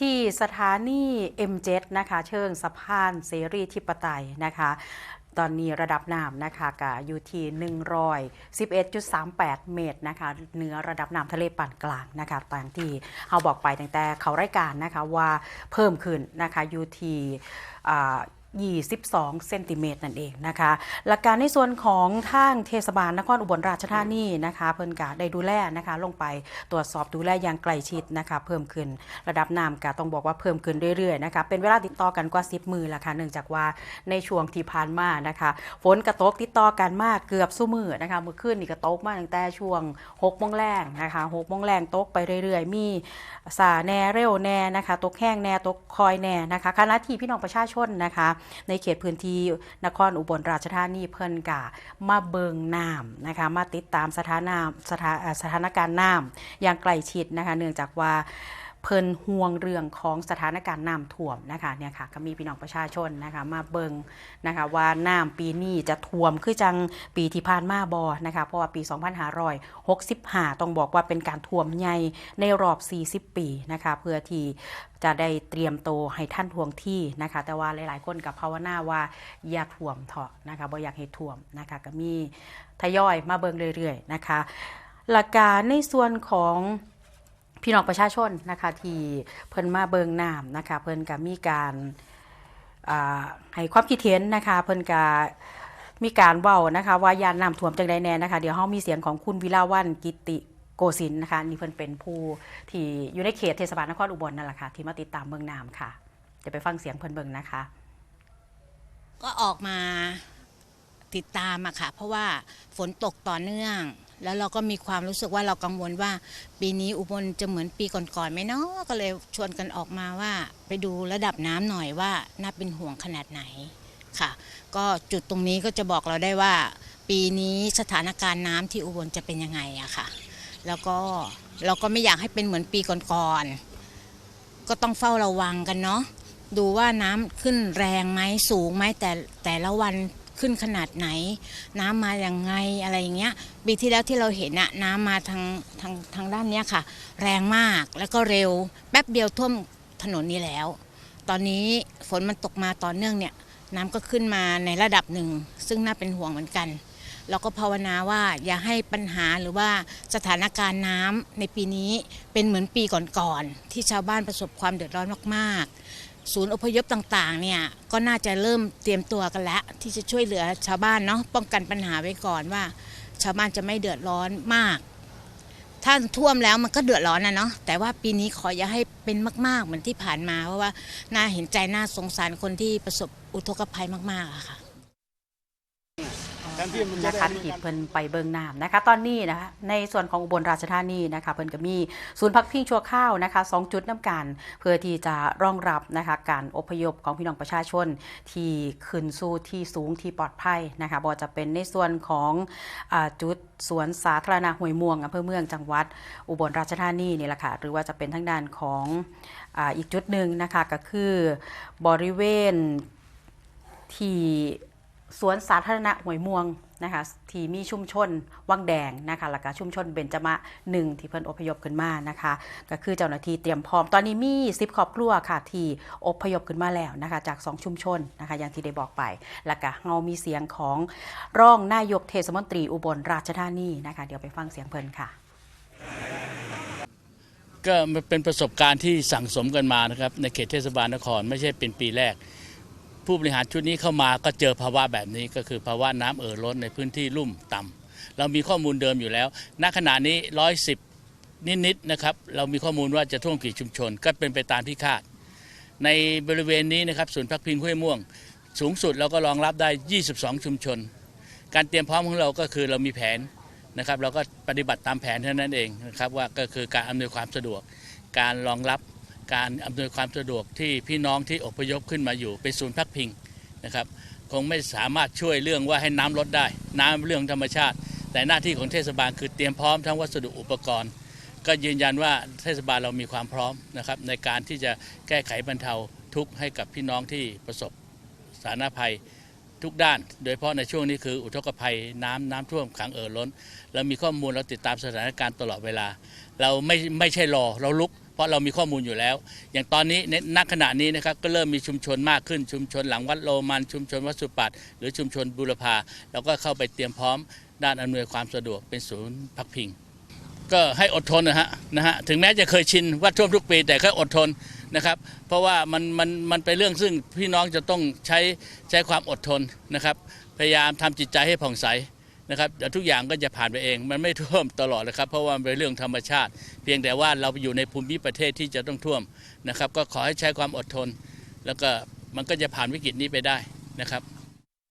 ที่สถานี M7 นะคะเชิงสะพานเสรีธิปไตยนะคะตอนนี้ระดับน้ำนะคะก็อยู่ที่111.38 เมตรนะคะเหนือระดับน้ำทะเลปานกลางนะคะตามที่เราบอกไปตั้งแต่เขารายการนะคะว่าเพิ่มขึ้นนะคะอยู่ที่ 22 เซนติเมตรนั่นเองนะคะ หลักการในส่วนของทางเทศบาลนครอุบลราชธานีนะคะ เพิ่นกะได้ดูแลนะคะ ลงไปตรวจสอบดูแลอย่างใกล้ชิดนะคะ เพิ่มขึ้นระดับน้ำกะต้องบอกว่าเพิ่มขึ้นเรื่อยๆนะคะเป็นเวลาติดต่อกันกว่า 10 มือละค่ะเนื่องจากว่าในช่วงที่ผ่านมานะคะฝนกระตกติดต่อกันมากเกือบสู้มือนะคะเมื่อคืนนี่ก็ตกมาตั้งแต่ช่วง6โมงแรงนะคะ6โมงแรงตกไปเรื่อยๆ มีสาแนเร็วแนนะคะตกแห้งแนตกคอยแนนะคะคณะที่พี่น้องประชาชนนะคะในเขตพื้นที่นครอุบลราชธานีเพิ่นกะมาเบิงน้ำนะคะมาติดตามสถานะสถาสถานการณ์น้ำอย่างใกล้ชิดนะคะเนื่องจากว่า เพิ่นห่วงเรื่องของสถานการณ์น้ำท่วมนะคะเนี่ยค่ะก็มีพี่น้องประชาชนนะคะมาเบิงนะคะว่าน้ำปีนี้จะท่วมคือจังปีที่ผ่านมาบอนะคะเพราะว่าปี 2565 ต้องบอกว่าเป็นการท่วมใหญ่ในรอบ 40 ปีนะคะเพื่อที่จะได้เตรียมโตวให้ท่านทวงที่นะคะ แต่ว่าหลาย ๆ คนกับภาวนาว่าอย่าท่วมเถอะนะคะบ่อยากให้ท่วมนะคะก็มีทยอยมาเบิงเรื่อย ๆ นะคะ หลักการในส่วนของ พี่น้องประชาชนนะคะที่เพิ่นมาเบิงน้ำนะคะเพิ่นก็มีการให้ความคิดเห็นนะคะเพิ่นก็มีการเว้านะคะว่ายานน้ำท่วมจังใดแน่นะคะเดี๋ยวเฮามีเสียงของคุณวิลาวันกิติโกสินนะคะนี่เพิ่นเป็นผู้ที่อยู่ในเขตเทศบาลนครอุบลนั่นแหละค่ะที่มาติดตามเบิงน้ำค่ะเดี๋ยวไปฟังเสียงเพิ่นเบิงนะคะ ก็ออกมาติดตามอะค่ะ เพราะว่าฝนตกต่อเนื่อง แล้วเราก็มีความรู้สึกว่าเรากังวลว่า ปีนี้อุบลจะเหมือนปีก่อนๆไหมเนาะก็เลยชวนกันออกมาว่า ไปดูระดับน้ำหน่อยว่าน่าเป็นห่วงขนาดไหนค่ะ ก็จุดตรงนี้ก็จะบอกเราได้ว่า ปีนี้สถานการณ์น้ำที่อุบลจะเป็นยังไงอะค่ะ แล้วก็เราก็ไม่อยากให้เป็นเหมือนปีก่อนๆก็ต้องเฝ้าระวังกันเนาะดูว่าน้ำขึ้นแรงไหมสูงไหมแต่แต่ละวัน ขึ้นขนาดไหน น้ำมาอย่างไงอะไรอย่างเงี้ยปีที่แล้วที่เราเห็นอะน้ำมาทางทางทางด้านเนี้ยค่ะ แรงมากแล้วก็เร็ว แป๊บเดียวท่วมถนนนี้แล้ว ตอนนี้ฝนมันตกมาต่อเนื่องเนี่ยน้ำก็ขึ้นมาในระดับหนึ่ง ซึ่งน่าเป็นห่วงเหมือนกันเราก็ภาวนาว่าอย่าให้ปัญหาหรือว่าสถานการณ์น้ำในปีนี้เป็นเหมือนปีก่อนๆที่ชาวบ้านประสบความเดือดร้อนมากๆ ศูนย์อพยพต่างๆเนี่ยก็น่าจะเริ่มเตรียมตัวกันแล้ว ที่จะช่วยเหลือชาวบ้านเนาะป้องกันปัญหาไว้ก่อนว่า ชาวบ้านจะไม่เดือดร้อนมาก ถ้าท่วมแล้วมันก็เดือดร้อนนะเนาะแต่ว่าปีนี้ขออย่าให้เป็นมาก ๆ เหมือนที่ผ่านมา เพราะว่าน่าเห็นใจน่าสงสารคนที่ประสบอุทกภัยมากๆอะค่ะ นที่มันจะนะได้คะที่เพิ่นไปเบิงน้ำนะคะ ตอนนี้นะคะในส่วนของอุบลราชธานีนะคะเพิ่นก็มีศูนย์พักพิงชั่วข้าวนะคะสองจุดน้ำกันเพื่อที่จะรองรับนะคะการอพยพของพี่น้องประชาชนที่ขึ้นสู่ที่สูงที่ปลอดภัยนะคะบ่ว่าจะเป็นในส่วนของอาจุดสวนสาธารณะห้วยม่วงอำเภอเมืองจังหวัดอุบลราชธานีนี่แหละค่ะหรือว่าจะเป็นทางด้านของอาอีกจุดหนึ่งนะคะก็คือบริเวณที่ สวนสาธารณะห้วยม่วงนะคะที่มีชุมชนวังแดงนะคะแล้วก็ชุมชนเบญจมะหนึ่งที่เพิ่นอพยพขึ้นมานะคะก็คือเจ้าหน้าที่เตรียมพร้อมตอนนี้มี10ครอบครัวค่ะที่อพยพขึ้นมาแล้วนะคะจาก 2 ชุมชนนะคะอย่างที่ได้บอกไปแล้วก็เฮามีเสียงของร่องนายกเทศมนตรีอุบลราชธานีนะคะเดี๋ยวไปฟังเสียงเพิ่นค่ะ ก็มันเป็นประสบการณ์ที่สั่งสมกันมานะครับในเขตเทศบาลนครไม่ใช่เป็นปีแรก ผู้บริหารชุดนี้เข้ามาก็เจอภาวะแบบนี้ก็คือภาวะน้ำเอ่อล้นในพื้นที่ลุ่มต่ำเรามีข้อมูลเดิมอยู่แล้ว ณขณะนี้ร้อยสิบนิดๆนะครับเรามีข้อมูลว่าจะท่วมกี่ชุมชน ก็เป็นไปตามที่คาด ในบริเวณนี้นะครับศูนย์พักพิงห้วยม่วง สูงสุดเราก็รองรับได้ 22 ชุมชน การเตรียมพร้อมของเราก็คือเรามีแผนนะครับ เราก็ปฏิบัติตามแผนเท่านั้นเองนะครับว่าก็คือการอำนวยความสะดวกการรองรับ การอำนวยความสะดวกที่พี่น้องที่อพยพขึ้นมาอยู่เป็นศูนย์พักพิงนะครับคงไม่สามารถช่วยเรื่องว่าให้น้ำลดได้ น้ำเรื่องธรรมชาติ แต่หน้าที่ของเทศบาลคือเตรียมพร้อมทั้งวัสดุอุปกรณ์ ก็ยืนยันว่าเทศบาลเรามีความพร้อมนะครับในการที่จะแก้ไขบรรเทาทุกข์ให้กับพี่น้องที่ประสบสาธารณภัยทุกด้าน โดยเฉพาะในช่วงนี้คืออุทกภัยน้ำน้ำท่วมขังเอ่อล้น เรามีข้อมูลเราติดตามสถานการณ์ตลอดเวลา เราไม่ไม่ใช่รอเราลุก เพราะเรามีข้อมูลอยู่แล้ว อย่างตอนนี้ในณขณะนี้นะครับก็เริ่มมีชุมชนมากขึ้นชุมชนหลังวัดโรมันชุมชนวัดสุปัตหรือชุมชนบุรพาเราก็เข้าไปเตรียมพร้อมด้านอำนวยความสะดวกเป็นศูนย์พักพิง ก็ให้อดทนนะฮะนะฮะถึงแม้จะเคยชินว่าท่วมทุกปีแต่ก็อดทนนะครับ เพราะว่ามันมันมันเป็นเรื่องซึ่งพี่น้องจะต้องใช้ใช้ความอดทนนะครับ พยายามทำจิตใจให้ผ่องใส นะครับเดี๋ยวทุกอย่างก็จะผ่านไปเอง มันไม่ท่วมตลอดเลยครับ เพราะว่าเป็นเรื่องธรรมชาติ เพียงแต่ว่าเราอยู่ในภูมิประเทศที่จะต้องท่วมนะครับ ก็ขอให้ใช้ความอดทน แล้วก็มันก็จะผ่านวิกฤตนี้ไปได้นะครับ